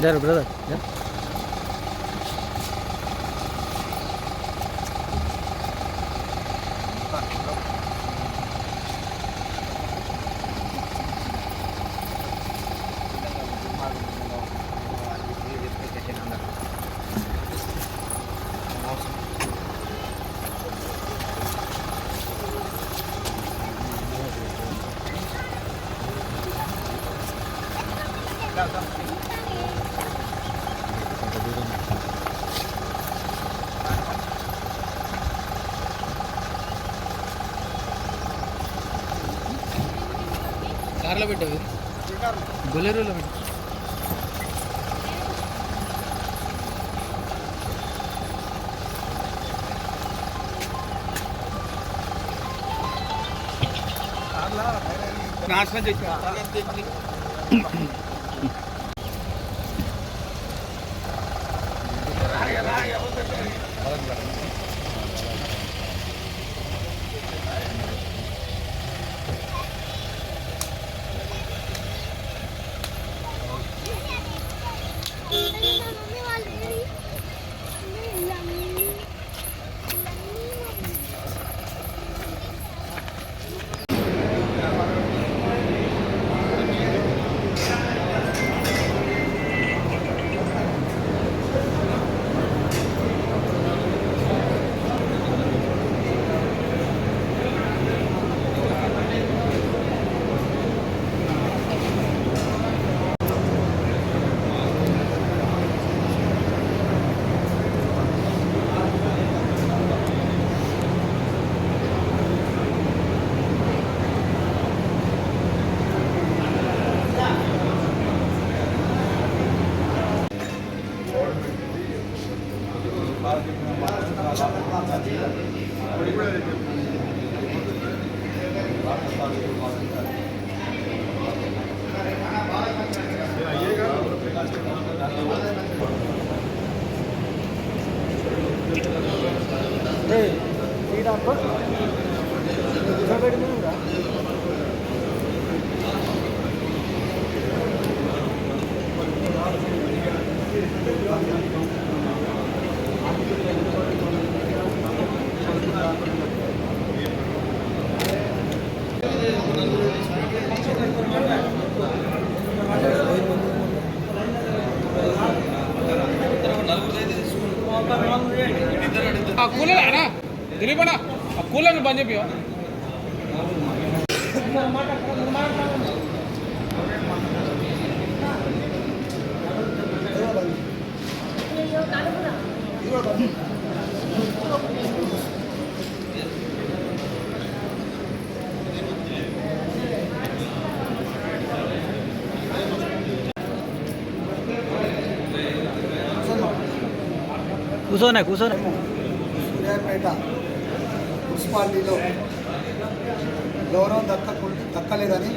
There, brother. Yeah. కార్లో పెట్టావు? బొలెరోలో పెట్టు. నాశనం చేసి కూలర్ అనా దిలీప్ అన్న ఆ కూలర్ని బంద్ చెప్పి కూర్చోనే కూర్చోనే సూర్యాపేట మున్సిపాలిటీలో గౌరవం దక్కకు దక్కలేదని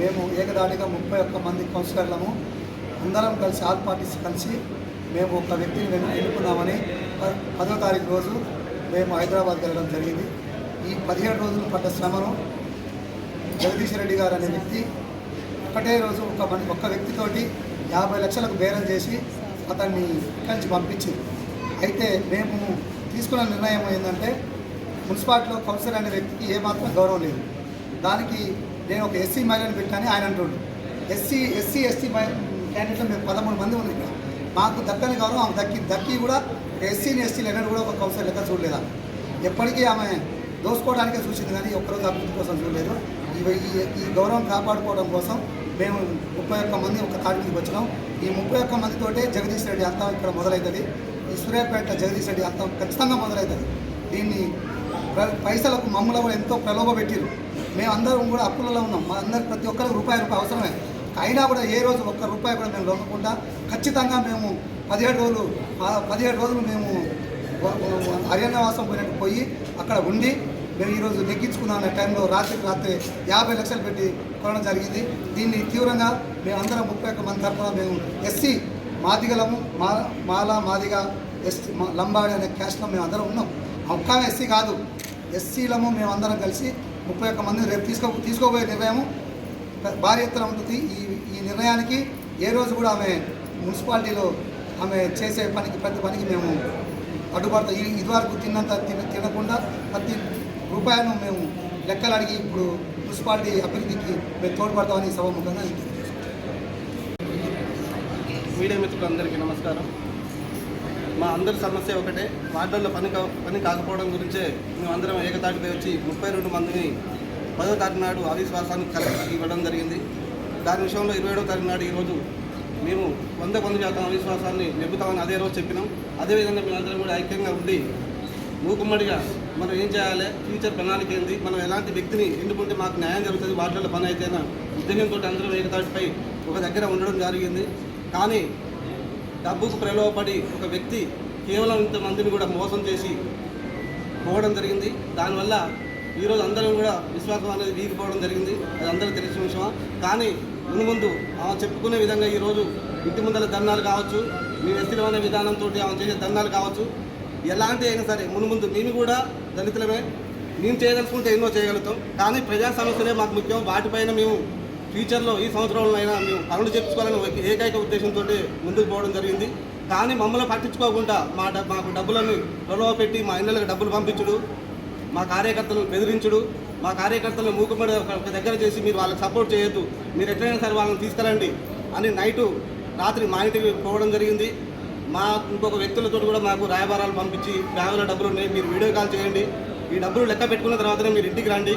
మేము ఏకదాటిగా ముప్పై ఒక్క మంది కౌన్సిలర్లము అందరం కలిసి ఆల్ పార్టీస్ కలిసి మేము ఒక వ్యక్తిని ఎన్నుకున్నామని పదో తారీఖు రోజు మేము హైదరాబాద్ వెళ్ళడం జరిగింది. ఈ పదిహేడు రోజులు పడ్డ శ్రమను జగదీష్ రెడ్డి గారు అనే వ్యక్తి ఒకటే రోజు ఒక ఒక్క వ్యక్తితోటి యాభై లక్షలకు బేరం చేసి అతన్ని ఇక్కడి నుంచి పంపించింది. అయితే మేము తీసుకున్న నిర్ణయం ఏంటంటే మున్సిపాలిటీలో కౌన్సిలర్ అనే వ్యక్తికి ఏమాత్రం గౌరవం లేదు. దానికి నేను ఒక ఎస్సీ మహిళను పెట్టాను ఆయన అంటుండు. ఎస్సీ ఎస్సీ ఎస్సీ క్యాండిడేట్లో మేము పదమూడు మంది ఉన్నాం ఇక్కడ. మాకు దక్కని గౌరవం ఆమె దక్కి దక్కి కూడా ఎస్సీని ఎస్టీలు ఎన్నడూ కూడా ఒక కౌన్సిలర్ లెక్క చూడలేదు? ఎప్పటికీ ఆమె దోసుకోవడానికే చూసింది కానీ ఒక్కరోజు అభివృద్ధి కోసం చూడలేదు. ఈ- ఈ గౌరవం కాపాడుకోవడం కోసం మేము ముప్పై ఒక్క మంది ఒక తాటి మీదకి వచ్చినాం ఈ ముప్పై ఒక్క మందితోటే జగదీష్ రెడ్డి అంతా ఇక్కడ మొదలవుతుంది సూర్యాపేట జగదీష్ రెడ్డి అంత ఖచ్చితంగా మొదలవుతుంది దీన్ని ప్ర- పైసలకు మమ్మల్ని కూడా ఎంతో ప్రలోభ పెట్టిరు మేము అందరం కూడా అప్పులలో ఉన్నాం. మా అందరికి ప్రతి ఒక్కరికి రూపాయి రూపాయి అవసరమే. అయినా కూడా ఏ రోజు ఒక్క రూపాయి కూడా మేము లొంగకుండా ఖచ్చితంగా మేము పదిహేడు రోజులు పదిహేడు రోజులు మేము అరణ్యవాసం పోయినట్టు పోయి అక్కడ ఉండి మేము ఈరోజు నెగ్గించుకుందాం అనే టైంలో రాత్రికి రాత్రి యాభై లక్షలు పెట్టి కొనడం జరిగింది. దీన్ని తీవ్రంగా మేమందరం ముప్పై ఒక్క మంది తరఫున మేము ఎస్సీ మాదిగలము మా మాల మాదిగ ఎస్టీ లంబాడి అనే క్యాస్ట్లో మేము అందరం ఉన్నాం ఒక్క ఎస్సీ కాదు. ఎస్సీలము మేమందరం కలిసి ముప్పై ఒక్క మంది రేపు తీసుకో తీసుకోబోయే నిర్ణయం భారీ ఎత్తున ఉంటుంది. ఈ ఈ నిర్ణయానికి ఏ రోజు కూడా ఆమె మున్సిపాలిటీలో ఆమె చేసే పనికి ప్రతి పనికి మేము అడ్డుపడతాం ఈ ఇదివరకు తిన్నంత తిన తినకుండా ప్రతి రూపాయలను మేము లెక్కలు అడిగి ఇప్పుడు మున్సిపాలిటీ అభివృద్ధికి మేము తోడ్పడతామని సభముఖంగా మీడియా మిత్రులందరికీ నమస్కారం. మా అందరి సమస్య ఒకటే. వార్డుల్లో పని కా పని కాకపోవడం గురించే మేమందరం ఏకతాటిపై వచ్చి ముప్పై రెండు మందిని పదో తారీఖు నాడు అవిశ్వాసానికి కలిసి ఇవ్వడం జరిగింది. దాని విషయంలో ఇరవై ఏడో తారీఖు నాడు ఈరోజు మేము వంద కొంత శాతం అవిశ్వాసాన్ని నెప్పుతామని అదే రోజు చెప్పినాం. అదేవిధంగా మేమందరం కూడా ఐక్యంగా ఉండి మూకుమ్మడిగా మనం ఏం చేయాలి? ఫ్యూచర్ ప్రణాళిక ఏంది? మనం ఎలాంటి వ్యక్తిని ఎందుకుంటే మాకు న్యాయం జరుగుతుంది? వాటిలో పని అయితేనా? ఉద్యమంతో అందరం ఏకతాటిపై ఒక దగ్గర ఉండడం జరిగింది. కానీ డబ్బుకు ప్రలోభపడి ఒక వ్యక్తి కేవలం ఇంతమందిని కూడా మోసం చేసి పోవడం జరిగింది. దానివల్ల ఈరోజు అందరం కూడా విశ్వాసం అనేది వీగిపోవడం జరిగింది. అది అందరూ తెలిసిన విషయం కానీ ముందు ముందు ఆమె చెప్పుకునే విధంగా ఈరోజు ఇంటి ముందర ధర్నాలు కావచ్చు మీ వ్యక్తిలో అనే విధానంతో ఆమె చేసే ధర్నాలు కావచ్చు ఎలాంటి అయినా సరే ముందు ముందు మేము కూడా దళితులమే. మేము చేయదలుచుకుంటే ఎన్నో చేయగలుగుతాం. కానీ ప్రజా సమస్యలే మాకు ముఖ్యం. వాటిపైన మేము ఫ్యూచర్లో ఈ సంవత్సరంలో అయినా మేము పనులు చెప్పుకోవాలని ఒక ఏకైక ఉద్దేశంతో ముందుకు పోవడం జరిగింది. కానీ మమ్మల్ని పట్టించుకోకుండా మా మాకు డబ్బులను గొడవ పెట్టి మా ఇళ్ళకి డబ్బులు పంపించుడు మా కార్యకర్తలను బెదిరించుడు మా కార్యకర్తలను మూకుమడి ఒక దగ్గర చేసి మీరు వాళ్ళకి సపోర్ట్ చేయొద్దు మీరు ఎట్లయినా సరే వాళ్ళని తీసుకురండి అని నైటు రాత్రి మా ఇంటికి పోవడం జరిగింది. మా ఇంకొక వ్యక్తులతో కూడా మాకు రాయబారాలు పంపించి బ్యాంకులో డబ్బులు ఉన్నాయి మీరు వీడియో కాల్ చేయండి. ఈ డబ్బులు లెక్క పెట్టుకున్న తర్వాతనే మీరు ఇంటికి రండి.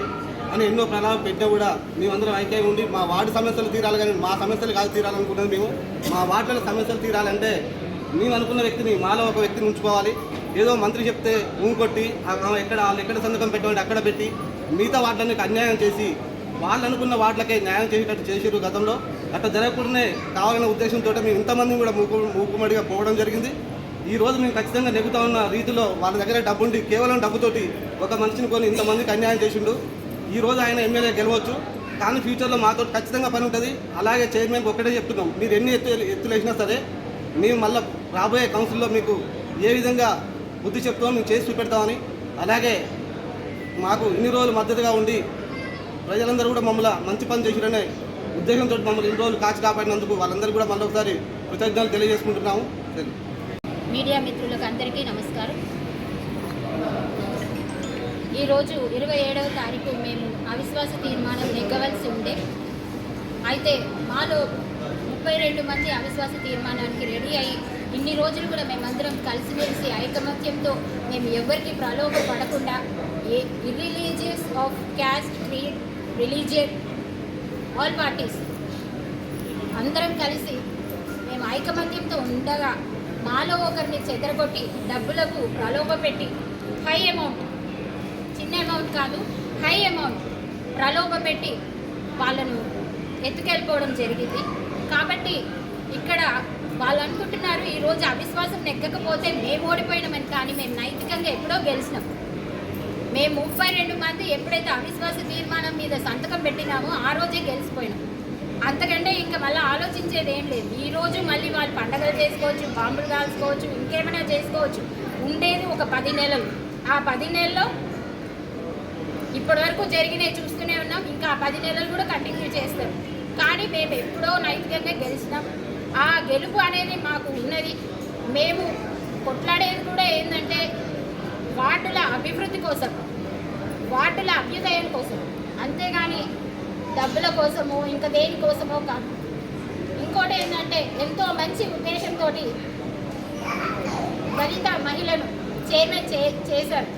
అని ఎన్నో ప్రణాళిక పెట్టినా కూడా మేమందరం ఐక్యంగా ఉండి మా వార్డు సమస్యలు తీరాలి కానీ మా సమస్యలు కాదు తీరాలనుకున్నది మేము. మా వార్డులో సమస్యలు తీరాలంటే మేము అనుకున్న వ్యక్తిని మాలో ఒక వ్యక్తిని ఉంచుకోవాలి. ఏదో మంత్రి చెప్తే ఊకొట్టి ఎక్కడ వాళ్ళు ఎక్కడ సంతకం పెట్టమంటే అక్కడ పెట్టి మిగతా వాటికి అన్యాయం చేసి వాళ్ళు అనుకున్న వాటికే న్యాయం చేసేటట్టు చేసారు గతంలో. అట్లా జరగకుండానే కావాలనే ఉద్దేశంతో మేము ఇంతమంది కూడా మూకు మూకుమడిగా పోవడం జరిగింది. ఈ రోజు మేము ఖచ్చితంగా నెగుతా ఉన్న రీతిలో వాళ్ళ దగ్గర డబ్బు ఉండి కేవలం డబ్బుతోటి ఒక మనిషిని కొని ఇంతమందికి అన్యాయం చేసిండు. ఈ రోజు ఆయన ఎమ్మెల్యే గెలవచ్చు. కానీ ఫ్యూచర్లో మాతో ఖచ్చితంగా పని ఉంటుంది. అలాగే చైర్మన్ ఒక్కటే చెప్తున్నాం. మీరు ఎన్ని ఎత్తు ఎత్తులు వేసినా సరే మేము మళ్ళీ రాబోయే కౌన్సిల్లో మీకు ఏ విధంగా బుద్ధి చెప్తామో మేము చేసి చూపెడతామని. అలాగే మాకు ఇన్ని రోజులు మద్దతుగా ఉండి ప్రజలందరూ కూడా మమ్మల్ని మంచి పని చేసిరనే ఉద్దేశంతో మమ్మల్ని ఇన్ని రోజులు కాచి కాపాడినందుకు వాళ్ళందరూ కూడా మళ్ళీ ఒకసారి కృతజ్ఞతలు తెలియజేసుకుంటున్నాము. మీడియా మిత్రులకు అందరికీ నమస్కారం. ఈరోజు ఇరవై ఏడవ తారీఖు మేము అవిశ్వాస తీర్మానం నెగ్గవలసి ఉండే. అయితే మాలో ముప్పై రెండు మంది అవిశ్వాస తీర్మానానికి రెడీ అయ్యి ఇన్ని రోజులు కూడా మేమందరం కలిసిమెలిసి ఐకమత్యంతో మేము ఎవరికి ప్రలోభ పడకుండా ఏ irreligious of caste creed religion all parties అందరం కలిసి మేము ఐకమత్యంతో ఉండగా మాలో ఒకరిని చెదరగొట్టి డబ్బులకు ప్రలోభ పెట్టి హై అమౌంట్ అమౌంట్ కాదు హై అమౌంట్ ప్రలోభ పెట్టి వాళ్ళను ఎత్తుకెళ్ళిపోవడం జరిగింది. కాబట్టి ఇక్కడ వాళ్ళు అనుకుంటున్నారు ఈరోజు అవిశ్వాసం నెగ్గకపోతే మేము ఓడిపోయినామని కానీ మేము నైతికంగా ఎప్పుడో గెలిచినాం. మేము ముప్పై రెండు మంది ఎప్పుడైతే అవిశ్వాస తీర్మానం మీద సంతకం పెట్టినామో ఆ రోజే గెలిచిపోయినాం. అంతకంటే ఇంకా మళ్ళీ ఆలోచించేది ఏం లేదు. ఈరోజు మళ్ళీ వాళ్ళు పండగలు చేసుకోవచ్చు బాంబులు కాల్చుకోవచ్చు ఇంకేమైనా చేసుకోవచ్చు. ఉండేది ఒక పది నెలలు. ఆ పది నెలల్లో ఇప్పటివరకు జరిగినవి చూస్తూనే ఉన్నాం. ఇంకా పది నెలలు కూడా కంటిన్యూ చేస్తాం. కానీ మేము ఎప్పుడో నైతికంగా గెలిచినాం. ఆ గెలుపు అనేది మాకు ఉన్నది. మేము కొట్లాడేది కూడా ఏంటంటే వార్డుల అభివృద్ధి కోసం వార్డుల అభ్యుదయం కోసం అంతేగాని డబ్బుల కోసమో ఇంకా దేనికోసమో కాదు. ఇంకోటి ఏంటంటే ఎంతో మంచి ఉద్దేశంతో దళిత మహిళను చైర్మన్ చే చేశారు.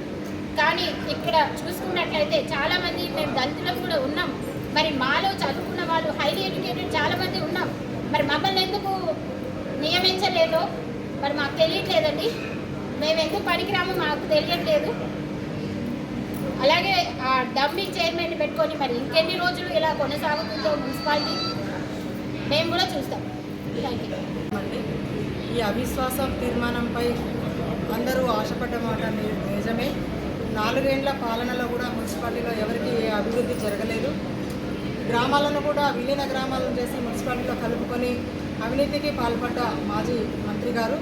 కానీ ఇక్కడ చూసుకున్నట్లయితే చాలామంది మేము దళితులు కూడా ఉన్నాం. మరి మాలో చదువుకున్న వాళ్ళు హైలీ ఎడ్యుకేటెడ్ చాలామంది ఉన్నాం. మరి మమ్మల్ని ఎందుకు నియమించలేదో మరి మాకు తెలియట్లేదండి. మేము ఎందుకు పనికిరామో మాకు తెలియట్లేదు. అలాగే ఆ డంబీ చైర్మన్ పెట్టుకొని మరి ఇంకెన్ని రోజులు ఇలా కొనసాగుతుందో మున్సిపాలిటీ మేము కూడా చూస్తాం. థ్యాంక్ యూ ఈ అవిశ్వాస తీర్మానంపై అందరూ ఆశపడ్డ మాట నిజమే. నాలుగేండ్ల పాలనలో కూడా మున్సిపాలిటీలో ఎవరికి ఏ అభివృద్ధి జరగలేదు. గ్రామాలను కూడా విలీన గ్రామాలను చేసి మున్సిపాలిటీలో కలుపుకొని అవినీతికి పాల్పడ్డ మాజీ మంత్రి గారు.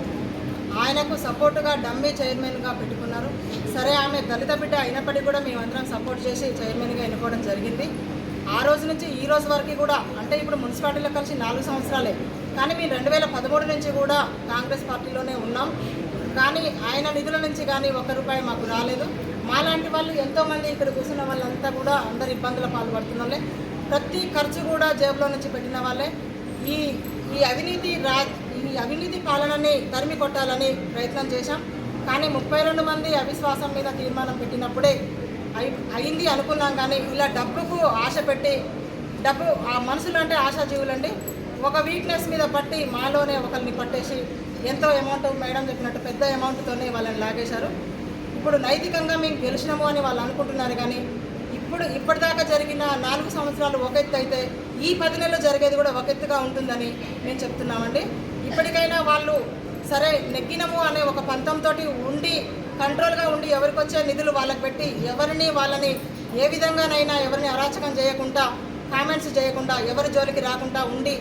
ఆయనకు సపోర్టుగా డమ్మీ చైర్మన్గా పెట్టుకున్నారు. సరే ఆమె దళిత బిడ్డ అయినప్పటికీ కూడా మేమందరం సపోర్ట్ చేసి చైర్మన్గా ఎన్నుకోవడం జరిగింది. ఆ రోజు నుంచి ఈ రోజు వరకు కూడా అంటే ఇప్పుడు మున్సిపాలిటీలో కలిసి నాలుగు సంవత్సరాలే కానీ మేము రెండు వేల పదమూడు నుంచి కూడా కాంగ్రెస్ పార్టీలోనే ఉన్నాం. కానీ ఆయన నిధుల నుంచి కానీ ఒక్క రూపాయి మాకు రాలేదు. మాలాంటి వాళ్ళు ఎంతోమంది ఇక్కడ కూర్చున్న వాళ్ళంతా కూడా అందరు ఇబ్బందుల పాల్పడుతున్న వాళ్ళే ప్రతి ఖర్చు కూడా జేబులో నుంచి పెట్టిన వాళ్ళే. ఈ ఈ అవినీతి రా ఈ అవినీతి పాలనని తరిమి కొట్టాలని ప్రయత్నం చేశాం. కానీ ముప్పై రెండు మంది అవిశ్వాసం మీద తీర్మానం పెట్టినప్పుడే అయి అయింది అనుకున్నాం కానీ ఇలా డబ్బుకు ఆశ పెట్టి డబ్బు ఆ మనుషులు అంటే ఆశాజీవులండి. ఒక వీక్నెస్ మీద పట్టి మాలోనే ఒకరిని పట్టేసి ఎంతో అమౌంట్ మేడం చెప్పినట్టు పెద్ద అమౌంట్తోనే వాళ్ళని లాగేశారు. ఇప్పుడు నైతికంగా మేము గెలిచినాము అని వాళ్ళు అనుకుంటున్నారు కానీ ఇప్పుడు ఇప్పటిదాకా జరిగిన నాలుగు సంవత్సరాలు ఒక ఎత్తు అయితే ఈ పది నెలలు జరిగేది కూడా ఒక ఎత్తుగా ఉంటుందని మేము చెప్తున్నామండి. ఇప్పటికైనా వాళ్ళు సరే నెగ్గినము అనే ఒక పంతంతో ఉండి కంట్రోల్గా ఉండి ఎవరికి వచ్చే నిధులు వాళ్ళకి పెట్టి ఎవరిని వాళ్ళని ఏ విధంగానైనా ఎవరిని అరాచకం చేయకుండా కామెంట్స్ చేయకుండా ఎవరి జోలికి రాకుండా ఉండి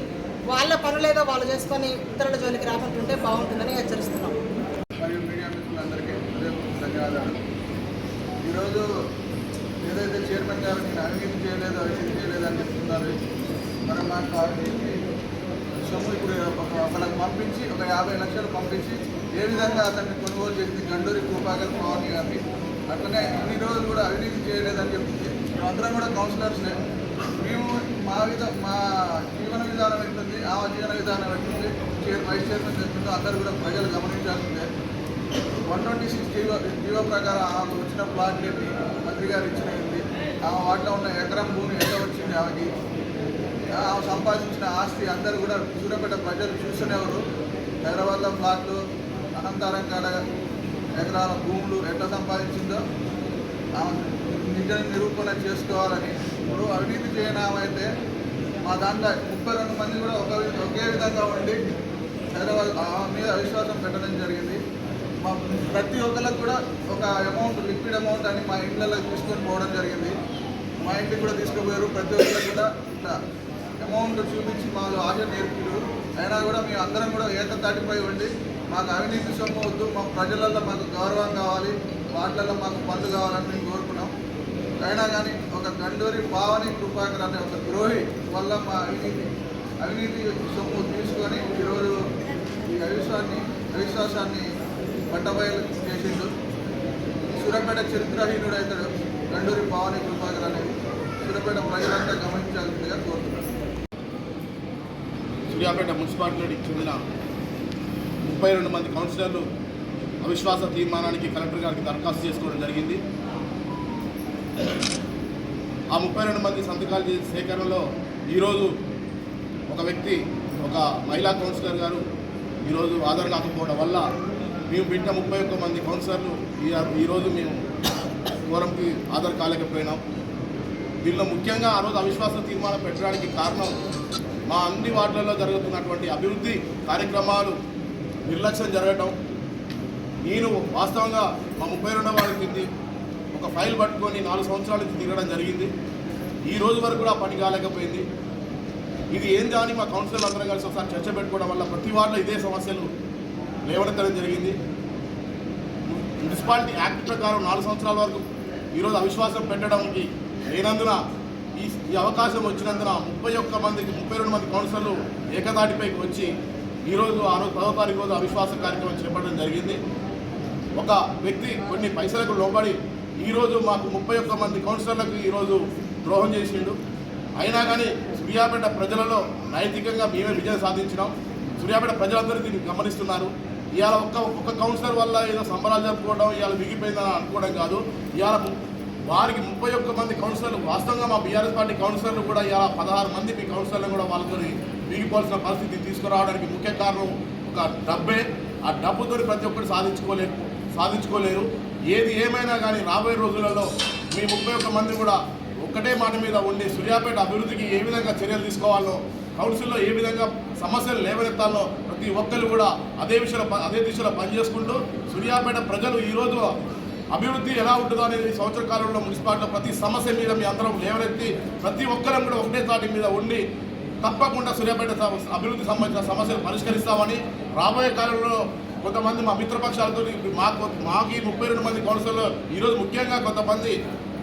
వాళ్ళ పనులేదో వాళ్ళు చేసుకొని ఇతరుల జోలికి రాకుండా ఉంటే బాగుంటుందని హెచ్చరిస్తున్నాం మరియు మీడియా మిత్రులందరికీ హృదయపూర్వక ధన్యవాదాలు ఈరోజు ఏదైతే చైర్మన్ గారు నేను అవినీతి చేయలేదు అవినీతి చేయలేదు అని చెప్తున్నారు. మరి మాకు అవినీతి సొమ్ము ఇప్పుడు ఒక ఒకళ్ళకి పంపించి ఒక యాభై లక్షలు పంపించి ఏ విధంగా అతన్ని కొనుగోలు చేసింది? గండూరి కృపాకర్ పవన్ గారిని అట్లనే ఇన్ని రోజులు కూడా అవినీతి చేయలేదని చెప్తుంది మేమందరం కూడా కౌన్సిలర్స్నే మేము మా విధ మా జీవన విధానం ఎట్లుంది? ఆ జీవన విధానం ఎట్లుంది? చైర్ వైస్ చైర్మన్ ఎట్లుందో అందరూ కూడా ప్రజలు గమనించాల్సిందే. One twenty six GO GO ప్రకారం ఆమె వచ్చిన ప్లాట్ ఏంటి మంత్రి గారు ఇచ్చినది ఆమె వాటిలో ఉన్న ఎకరం భూమి ఎంత వచ్చింది ఆమెకి? ఆమె సంపాదించిన ఆస్తి అందరూ కూడా సూర్యాపేట ప్రజలు చూస్తున్నవారు హైదరాబాద్లో ఫ్లాట్లు అనంతరం కాడ ఎకరాల భూములు ఎట్లా సంపాదించిందో ఆమె నిజ నిరూపణ చేసుకోవాలని ఇప్పుడు అవినీతి చేయనామైతే మా దాంట్లో ముప్పై రెండు మంది కూడా ఒక ఒకే విధంగా ఉండి హైదరాబాద్ ఆమె మీద అవిశ్వాసం పెట్టడం జరిగింది. ప్రతి ఒక్కరికి కూడా ఒక అమౌంట్ లిక్విడ్ అమౌంట్ అని మా ఇంట్లో తీసుకొని పోవడం జరిగింది. మా ఇంటికి కూడా తీసుకుపోయారు. ప్రతి ఒక్కరికి కూడా ఇట్లా అమౌంట్ చూపించి మాలో ఆశ నేర్పారు. అయినా కూడా మేము అందరం కూడా ఏత దాటిపోయి ఉండి మాకు అవినీతి సొమ్ము వద్దు. మా ప్రజలలో మాకు గౌరవం కావాలి. వాటిలలో మాకు పనులు కావాలని మేము కోరుకున్నాం. అయినా కానీ ఒక గండూరి పావని కృపాకర్ అనే ఒక ద్రోహి వల్ల మా అవినీతి అవినీతి సొమ్ము తీసుకొని ఈరోజు ఈ అవిశ్వాన్ని అవిశ్వాసాన్ని బట్టబయలు చేసిండు. సూర్యాపేట చరిత్రహీనుడు అవుతాడు గండూరి పావని కృపాకర్ అనేది సూర్యాపేట ప్రజలంతా గమనించాల్సిందిగా కోరుతున్నాను సూర్యాపేట మున్సిపాలిటీకి చెందిన ముప్పై రెండు మంది కౌన్సిలర్లు అవిశ్వాస తీర్మానానికి కలెక్టర్ గారికి దరఖాస్తు చేసుకోవడం జరిగింది. ఆ ముప్పై రెండు మంది సంతకాలు చేసే సేకరణలో ఈరోజు ఒక వ్యక్తి ఒక మహిళా కౌన్సిలర్ గారు ఈరోజు ఆధార్ కాకపోవడం వల్ల మేము పెట్టిన ముప్పై ఒక్క మంది కౌన్సిలర్లు ఈ ఈరోజు మేము ఫోరంకి హాజరు కాలేకపోయినాం. దీనిలో ముఖ్యంగా ఆ రోజు అవిశ్వాస తీర్మానం పెట్టడానికి కారణం మా అన్ని వార్డులలో జరుగుతున్నటువంటి అభివృద్ధి కార్యక్రమాలు నిర్లక్ష్యం జరగటం. నేను వాస్తవంగా మా ముప్పై రెండవ వారి కింది ఒక ఫైల్ పట్టుకొని నాలుగు సంవత్సరాల నుంచి తిరగడం జరిగింది. ఈ రోజు వరకు కూడా పని కాలేకపోయింది. ఇది ఏంది అని మా కౌన్సిలర్ అందరం కలిసి ఒకసారి చర్చ పెట్టుకోవడం వల్ల ప్రతి వార్డులో ఇదే సమస్యలు లేవనెత్తడం జరిగింది. మున్సిపాలిటీ యాక్ట్ ప్రకారం నాలుగు సంవత్సరాల వరకు ఈరోజు అవిశ్వాసం పెట్టడానికి లేనందున ఈ ఈ అవకాశం వచ్చినందున ముప్పై ఒక్క మందికి ముప్పై రెండు మంది కౌన్సిలర్లు ఏకదాటిపైకి వచ్చి ఈరోజు ఆ రోజు పదో తారీఖు రోజు అవిశ్వాస కార్యక్రమం చేపట్టడం జరిగింది. ఒక వ్యక్తి కొన్ని పైసలకు లోబడి ఈరోజు మాకు ముప్పై ఒక్క మంది కౌన్సిలర్లకు ఈరోజు ద్రోహం చేసిండు. అయినా కానీ సూర్యాపేట ప్రజలలో నైతికంగా మేమే విజయం సాధించినాం. సూర్యాపేట ప్రజలందరూ దీన్ని గమనిస్తున్నారు. ఇవాళ ఒక్క ఒక్క కౌన్సిలర్ వల్ల ఏదో సంబరాలు జరుపుకోవడం ఇవాళ విగిపోయిందని అనుకోవడం కాదు. ఇవాళ ము- వారికి ముప్పై ఒక్క మంది కౌన్సిలర్లు వాస్తవంగా మా బీఆర్ఎస్ పార్టీ కౌన్సిలర్లు కూడా ఇవాళ పదహారు మంది మీ కౌన్సిలర్లు కూడా వాళ్ళతో విగిపోవాల్సిన పరిస్థితి తీసుకురావడానికి ముఖ్య కారణం ఒక డబ్బే. ఆ డబ్బుతో ప్రతి ఒక్కరు సాధించుకోలేరు సాధించుకోలేరు. ఏది ఏమైనా కానీ రాబోయే రోజులలో మీ ముప్పై ఒక్క మంది కూడా ఒక్కటే మాట మీద ఉండి సూర్యాపేట అభివృద్ధికి ఏ విధంగా చర్యలు తీసుకోవాలో కౌన్సిల్లో ఏ విధంగా సమస్యలు లేవనెత్తాలో ప్రతి ఒక్కరు కూడా అదే విషయంలో అదే దిశలో పనిచేసుకుంటూ సూర్యాపేట ప్రజలు ఈరోజు అభివృద్ధి ఎలా ఉంటుందో అనేది సంవత్సర కాలంలో మున్సిపాలిటీలో ప్రతి సమస్య మీద మీ అందరం లేవనెత్తి ప్రతి ఒక్కరం కూడా ఒకటే తాటి మీద ఉండి తప్పకుండా సూర్యాపేట అభివృద్ధి సంబంధించిన సమస్యలు పరిష్కరిస్తామని రాబోయే కాలంలో కొంతమంది మా మిత్రపక్షాలతో మాకు మాకు ఈ ముప్పై రెండు మంది కౌన్సిల్లో ఈరోజు ముఖ్యంగా కొంతమంది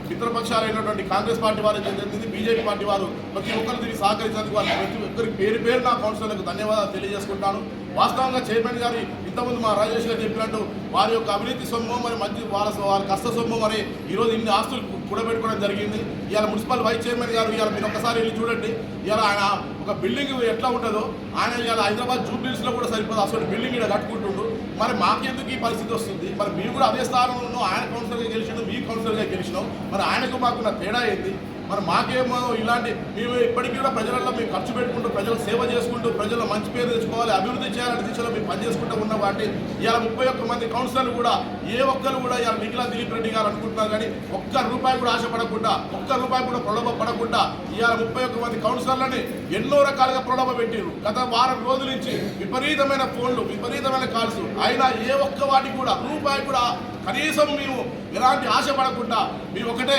మిత్రపక్షాలైనటువంటి కాంగ్రెస్ పార్టీ వారికి చెందింది బీజేపీ పార్టీ వారు ప్రతి ఒక్కరు తిరిగి సహకరించినందుకు ప్రతి ఒక్కరికి పేరు పేరు నా కౌన్సిలర్లకు ధన్యవాదాలు తెలియజేసుకుంటాను. వాస్తవంగా చైర్మన్ గారి ఇంతకుముందు మా రాజేష్ గారు చెప్పినట్టు వారి యొక్క అవినీతి సొమ్ము మరి మంచి వాళ్ళ వారి కష్ట సొమ్ము మరి ఈరోజు ఇన్ని ఆస్తులు కూడబెట్టుకోవడం జరిగింది. ఇవాళ మున్సిపల్ వైస్ చైర్మన్ గారు ఇవాళ మీరు ఒక్కసారి వెళ్ళి చూడండి. ఇవాళ ఆయన ఒక బిల్డింగ్ ఎట్లా ఉంటుందో ఆయన ఇవాళ హైదరాబాద్ జూబ్లీస్లో కూడా సరిపోదు. అసలు బిల్డింగ్ ఇక్కడ కట్టుకుంటుండు. మరి మాకెందుకు ఈ పరిస్థితి వస్తుంది? మరి మీరు కూడా అదే స్థానంలో ఉన్నాం. ఆయన కౌన్సిలర్గా గెలిచినాం మీ కౌన్సిలర్గా గెలిచినాం. మరి ఆయనకు మాకున్న తేడా ఏంది? మరి మాకేమో ఇలాంటి మేము ఇప్పటికీ కూడా ప్రజలలో మేము ఖర్చు పెట్టుకుంటూ ప్రజలు సేవ చేసుకుంటూ ప్రజల మంచి పేరు తెచ్చుకోవాలి అభివృద్ధి చేయాలని దిశలో మేము పనిచేసుకుంటూ ఉన్న వాటి ఇవాళ ముప్పై ఒక్క మంది కౌన్సిలర్లు కూడా ఏ ఒక్కరు కూడా ఇవాళ మిగిలిన దిలీప్ రెడ్డి గారు అనుకుంటున్నారు కానీ ఒక్క రూపాయి కూడా ఆశపడకుండా ఒక్క రూపాయి కూడా ప్రలోభ పడకుండా ఇవాళ ముప్పై ఒక్క మంది కౌన్సిలర్లని ఎన్నో రకాలుగా ప్రలోభ పెట్టారు గత వారం రోజుల నుంచి విపరీతమైన ఫోన్లు విపరీతమైన కాల్స్ అయినా ఏ ఒక్క వాటికి కూడా రూపాయి కూడా కనీసం మేము ఎలాంటి ఆశ పడకుండా మేము ఒకటే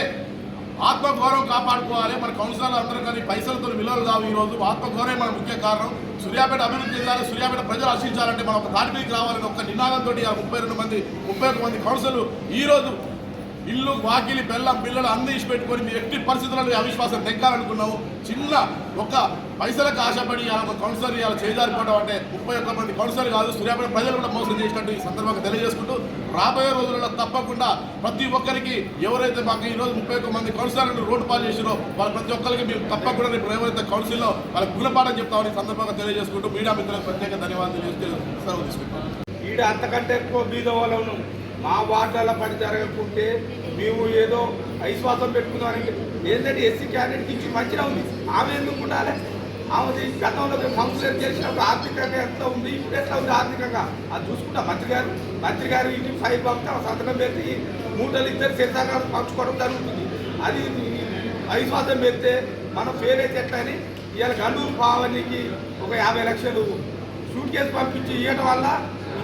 ఆత్మగౌరవం కాపాడుకోవాలి. మన కౌన్సిలర్లు అందరూ కానీ పైసలతో విలువలు కావు ఈ రోజు. ఆత్మగౌరవం మన ముఖ్య కారణం. సూర్యాపేట అభివృద్ధి చెందాలి. సూర్యాపేట ప్రజలు ఆశించాలంటే మనం ఒక దాటి రావాలని ఒక నినాదంతో ఆ ముప్పై రెండు మంది ముప్పై ఒక మంది కౌన్సిలర్లు ఈ రోజు ఇల్లు వాకిలి బెల్లం పిల్లలు అందించి పెట్టుకొని మీరు ఎట్టి పరిస్థితులలో అవిశ్వాసం తెగ్గాలనుకున్నావు చిన్న ఒక పైసలకు ఆశపడి ఒక కౌన్సిలర్ ఇలా చేజారిపోవడం అంటే ముప్పై ఒక్క మంది కౌన్సిలర్ కాదు సూర్యాపేట ప్రజలు కూడా మోసం చేసినట్టు ఈ సందర్భంగా తెలియజేసుకుంటూ రాబోయే రోజులలో తప్పకుండా ప్రతి ఒక్కరికి ఎవరైతే మాకు ఈ రోజు ముప్పై ఒక్క మంది కౌన్సిలర్లను రోడ్డు పాలు చేసిరో వాళ్ళ ప్రతి ఒక్కరికి మేము తప్పకుండా రేపు ఎవరైతే కౌన్సిల్లో వాళ్ళకి గుణపాఠం చెప్తామని సందర్భంగా తెలియజేసుకుంటూ మీడియా మిత్రులకు ప్రత్యేక ధన్యవాదాలు తెలియజేస్తూ సెలవు తీసుకుంటాం ఈడ అంతకంటే ఎక్కువ బీదవాళ్ళు మా వార్డుల పని జరగకుంటే మేము ఏదో ఐశ్వాసం పెట్టుకుందామని ఏంటంటే ఎస్సీ క్యాండిడేట్కి ఇచ్చి మంచిగా ఉంది. ఆమె ఎందుకు ఉండాలి? ఆమె గతంలో కౌన్సిలర్ చేసినప్పుడు ఆర్థికంగా ఎంత ఉంది? ఇప్పుడు ఎట్లా ఉంది ఆర్థికంగా? అది చూసుకుంటా. మంత్రి గారు మంత్రి గారు ఇంటికి ఫైవ్ పంపితే సంతకం పెట్టి మూటలు ఇద్దరు శరీరంగా పంచుకోవడం జరుగుతుంది. అది ఐశ్వాసం పెడితే మనం ఫెయిల్ అయితే ఎట్లా అని ఇవాళ గండూరు పావనికి ఒక యాభై లక్షలు సూట్ కేసు పంపించి ఇవ్వడం వల్ల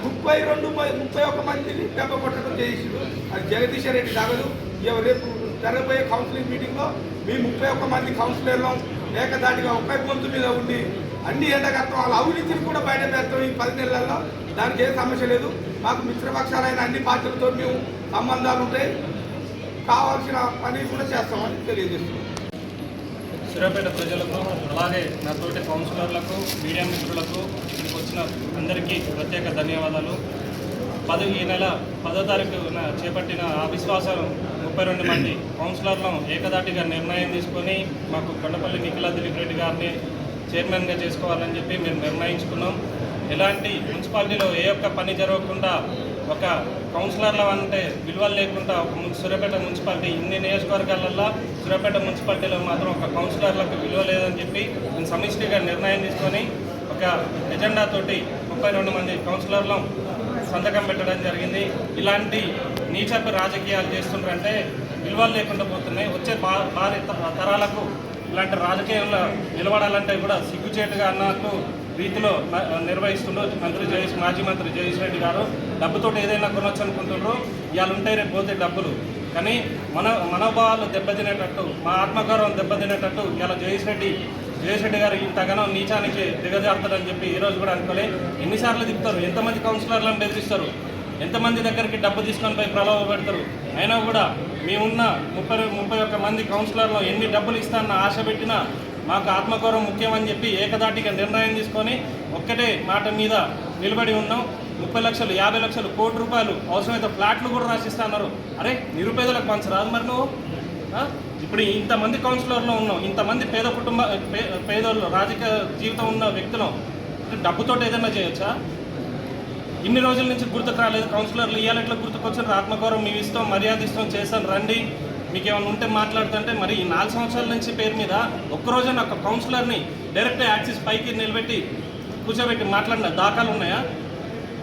ముప్పై రెండు ముప్పై ఒక మందిని దెబ్బ కొట్టడం చేసిండు అది జగదీశ్ రెడ్డి తగదు. రేపు జరగబోయే కౌన్సిలింగ్ మీటింగ్లో మీ ముప్పై ఒక్క మంది కౌన్సిలర్లు ఏకదాటిగా ఒకే గొంతు మీద ఉండి అన్ని ఎండగత్తం వాళ్ళ అవినీతిని కూడా బయట పెడతాం ఈ పది నెలల్లో. దానికి ఏ సమస్య లేదు. మాకు మిత్రపక్షాలైన అన్ని పార్టీలతో మేము సంబంధాలు ఉంటాయి. కావాల్సిన పని కూడా చేస్తామని తెలియజేస్తున్నాం. సూర్యాపేట ప్రజలకు అలాగే నా తోటి కౌన్సిలర్లకు మీడియా మిత్రులకు ఇక్కడికి వచ్చిన అందరికీ ప్రత్యేక ధన్యవాదాలు. పది ఈ నెల పదో తారీఖున చేపట్టిన అవిశ్వాసం ముప్పై రెండు మంది కౌన్సిలర్లను ఏకదాటిగా నిర్ణయం తీసుకొని మాకు కొండపల్లి నిఖిలా దిలీప్ రెడ్డి గారిని చైర్మన్గా చేసుకోవాలని చెప్పి మేము నిర్ణయించుకున్నాం. ఎలాంటి మున్సిపాలిటీలో ఏ ఒక్క పని జరగకుండా ఒక కౌన్సిలర్ల అంటే విలువలు లేకుండా ఒక సూర్యాపేట మున్సిపాలిటీ ఇన్ని నియోజకవర్గాలల్లో సూర్యాపేట మున్సిపాలిటీలో మాత్రం ఒక కౌన్సిలర్లకు విలువ లేదని చెప్పి సమిష్టిగా నిర్ణయం తీసుకొని ఒక ఎజెండా తోటి ముప్పై రెండు మంది కౌన్సిలర్లు సంతకం పెట్టడం జరిగింది. ఇలాంటి నీచపు రాజకీయాలు చేస్తుండ్రంటే విలువలు లేకుండా పోతున్నాయి. వచ్చే భారీ త- తరాలకు ఇలాంటి రాజకీయాల్లో నిలబడాలంటే కూడా సిగ్గుచేటుగా అన్నట్టు రీతిలో న- నిర్వహిస్తుండ్రు మంత్రి జయేష్ మాజీ మంత్రి జయేష్ రెడ్డి గారు డబ్బుతో ఏదైనా కొనొచ్చు అనుకుంటున్నారు ఇవాళ ఉంటాయి రేపు పోతే డబ్బులు. కానీ మన మనోభావాలు దెబ్బతినేటట్టు మా ఆత్మగౌరవం దెబ్బతినేటట్టు ఇలా జయేష్ రెడ్డి జయేష్ రెడ్డి గారు ఇంతగానో నీచానికి దిగజారుతారని చెప్పి ఈ రోజు కూడా అనుకోలే. ఎన్నిసార్లు తిప్పుతారు? ఎంతమంది కౌన్సిలర్లను బెదిరిస్తారు? ఎంతమంది దగ్గరికి డబ్బు తీసుకొని పోయి ప్రలోభ పెడతారు? అయినా కూడా మేమున్న ముప్పై ముప్పై ఒక్క మంది కౌన్సిలర్లు ఎన్ని డబ్బులు ఇస్తానన్న ఆశ పెట్టినా మాకు ఆత్మగౌరవం ముఖ్యమని చెప్పి ఏకదాటిగా నిర్ణయం తీసుకొని ఒక్కటే మాట మీద నిలబడి ఉన్నాం. ముప్పై లక్షలు యాభై లక్షలు కోటి రూపాయలు అవసరమైతే ఫ్లాట్లు కూడా రాసిస్తున్నారు అరే నిరుపేదలకు పంచరాదు మరి నువ్వు? ఇప్పుడు ఇంతమంది కౌన్సిలర్లో ఉన్నాం. ఇంతమంది పేద కుటుంబ పేదోళ్ళు రాజకీయ జీవితం ఉన్న వ్యక్తులు. డబ్బుతో ఏదైనా చేయొచ్చా? ఇన్ని రోజుల నుంచి గుర్తుకు రాలేదు. కౌన్సిలర్లు ఇవ్వాలి ఎట్లా గుర్తుకొచ్చారు. ఆత్మగౌరవం మేము ఇస్తాం మర్యాద ఇస్తాం చేస్తాం రండి. మీకు ఏమైనా ఉంటే మాట్లాడుతుంటే మరి ఈ నాలుగు సంవత్సరాల నుంచి పేరు మీద ఒక్కరోజు ఒక కౌన్సిలర్ని డైరెక్ట్ యాక్సిస్ పైకి నిలబెట్టి కూర్చోబెట్టి మాట్లాడిన దాఖలు ఉన్నాయా?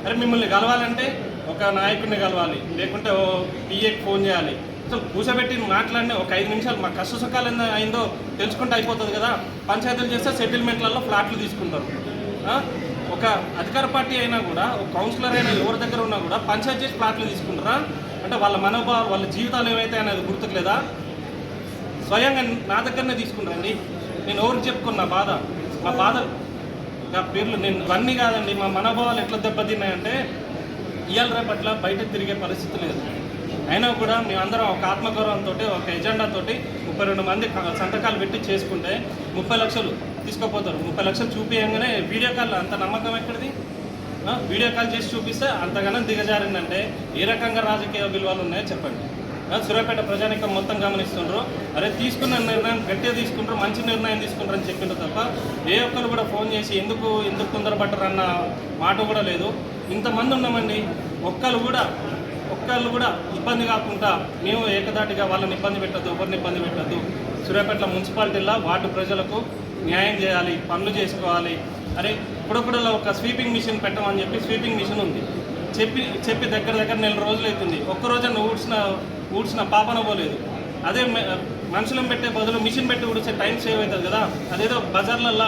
అరే మిమ్మల్ని కలవాలంటే ఒక నాయకుడిని కలవాలి లేకుంటే ఓ పిఏకి ఫోన్ చేయాలి. అసలు కూర్చోబెట్టి మాట్లాడిన ఒక ఐదు నిమిషాలు మా కష్ట సుఖాలు ఎంత అయిందో తెలుసుకుంటే అయిపోతుంది కదా. పంచాయతీలు చేస్తే సెటిల్మెంట్లలో ఫ్లాట్లు తీసుకుంటారు. ఒక అధికార పార్టీ అయినా కూడా ఒక కౌన్సిలర్ అయినా ఎవరి దగ్గర ఉన్నా కూడా పంచాయతీ చేసి ఫ్లాట్లు తీసుకుంటారా? అంటే వాళ్ళ మనోభావాలు వాళ్ళ జీవితాలు ఏమైతే అనేది గుర్తుకులేదా? స్వయంగా నా దగ్గరనే తీసుకున్నారండి నేను ఎవరికి చెప్పుకున్న బాధ. మా బాధ నా పేర్లు నేను ఇవన్నీ కాదండి. మా మనోభావాలు ఎట్లా దెబ్బతిన్నాయంటే ఇవాళ రేపట్ల బయట తిరిగే పరిస్థితి లేదు. అయినా కూడా మేమందరం ఒక ఆత్మగౌరవంతో ఒక ఎజెండాతో ముప్పై రెండు మంది సంతకాలు పెట్టి చేసుకుంటే ముప్పై లక్షలు తీసుకోపోతారు. ముప్పై లక్షలు చూపించగానే వీడియో కాల్ అంత నమ్మకం ఎక్కడిది? వీడియో కాల్ చేసి చూపిస్తే అంతగానం దిగజారిందంటే ఏ రకంగా రాజకీయ విలువలు ఉన్నాయో చెప్పండి. సూర్యాపేట ప్రజానికం మొత్తం గమనిస్తుండ్రు. అరే తీసుకున్న నిర్ణయం గట్టిగా తీసుకుంటారు మంచి నిర్ణయం తీసుకుంటారు అని చెప్పిండ్రు తప్ప ఏ ఒక్కరు కూడా ఫోన్ చేసి ఎందుకు ఎందుకు తొందరపడ్డారు అన్న మాట కూడా లేదు. ఇంతమంది ఉన్నామండి. ఒక్కరు కూడా ఒక్కళ్ళు కూడా ఇబ్బంది కాకుండా మేము ఏకదాటిగా వాళ్ళని ఇబ్బంది పెట్టద్దు ఎవరిని ఇబ్బంది పెట్టద్దు. సూర్యాపేట మున్సిపాలిటీలో వార్డు ప్రజలకు న్యాయం చేయాలి పనులు చేసుకోవాలి. అరే ఇప్పుడప్పుడల్లా ఒక స్వీపింగ్ మిషన్ పెట్టమని చెప్పి స్వీపింగ్ మిషన్ ఉంది. చెప్పి చెప్పి దగ్గర దగ్గర నెల రోజులు అవుతుంది. ఒక్కరోజన్న ఊడ్చిన ఊడ్చిన పాపన పోలేదు. అదే మె- మనుషులను పెట్టే బదులు మిషన్ పెట్టి ఊడిస్తే టైం సేవ్ అవుతుంది కదా. అదేదో బజార్లల్లో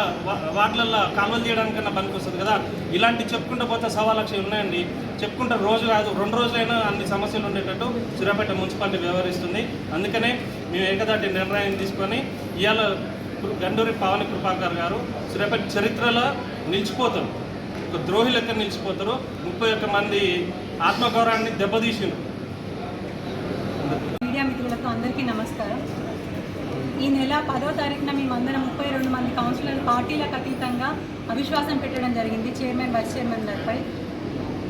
వాటిలల్లో కాలువలు తీయడానికన్నా పనికొస్తుంది కదా. ఇలాంటి చెప్పుకుంటూ పోతే సవా లక్షలు ఉన్నాయండి. చెప్పుకుంటే రోజు కాదు రెండు రోజులైనా అన్ని సమస్యలు ఉండేటట్టు సూర్యాపేట మున్సిపాలిటీ వ్యవహరిస్తుంది. అందుకనే మేము ఏకదాటి నిర్ణయం తీసుకొని ఇవాళ గండూరి పావని కృపాకర్ గారు సూర్యాపేట చరిత్రలో నిలిచిపోతారు. ఒక ద్రోహి లెక్క నిలిచిపోతారు. ముప్పై ఒక్క మంది ఆత్మగౌరవాన్ని దెబ్బతీసిండ్రు. మీడియా మిత్రులకు అందరికీ నమస్కారం. ఈ నెల పదో తారీఖున మేమందరం ముప్పై రెండు మంది కౌన్సిలర్ పార్టీలకు అతీతంగా అవిశ్వాసం పెట్టడం జరిగింది. చైర్మన్ వైస్ చైర్మన్ గారిపై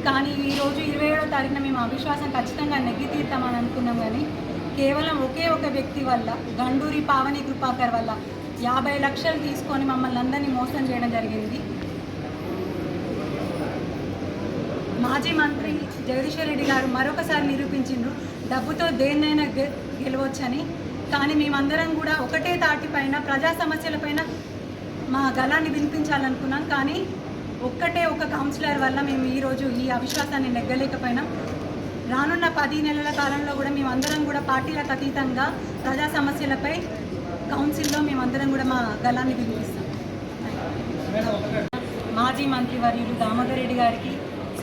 కానీ ఈరోజు ఇరవై ఏడో తారీఖున మేము అవిశ్వాసం ఖచ్చితంగా నెగ్గి తీర్తామని అనుకున్నాం కానీ కేవలం ఒకే ఒక వ్యక్తి వల్ల గండూరి పావని కృపాకర్ వల్ల యాభై లక్షలు తీసుకొని మమ్మల్ని అందరినీ మోసం చేయడం జరిగింది. మాజీ మంత్రి జగదీశ్వర్ రెడ్డి గారు మరొకసారి నిరూపించిండ్రు డబ్బుతో దేన్నైనా గెలవచ్చని. కానీ మేమందరం కూడా ఒకటే తాటిపైన ప్రజా సమస్యలపైన మా గలాన్ని వినిపించాలనుకున్నాం. కానీ ఒక్కటే ఒక కౌన్సిలర్ వల్ల మేము ఈరోజు ఈ అవిశ్వాసాన్ని నెగ్గలేకపోయినాం. రానున్న పది నెలల కాలంలో కూడా మేమందరం కూడా పార్టీలకు అతీతంగా ప్రజా సమస్యలపై కౌన్సిల్లో మేమందరం కూడా మా గలాన్ని వినిపిస్తాం. మాజీ మంత్రివర్యులు దామోదర్ రెడ్డి గారికి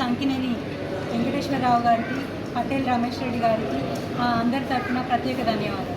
సంకినేని వెంకటేశ్వరరావు గారికి పటేల్ రమేష్ రెడ్డి గారికి అందరి తరఫున ప్రత్యేక ధన్యవాదాలు.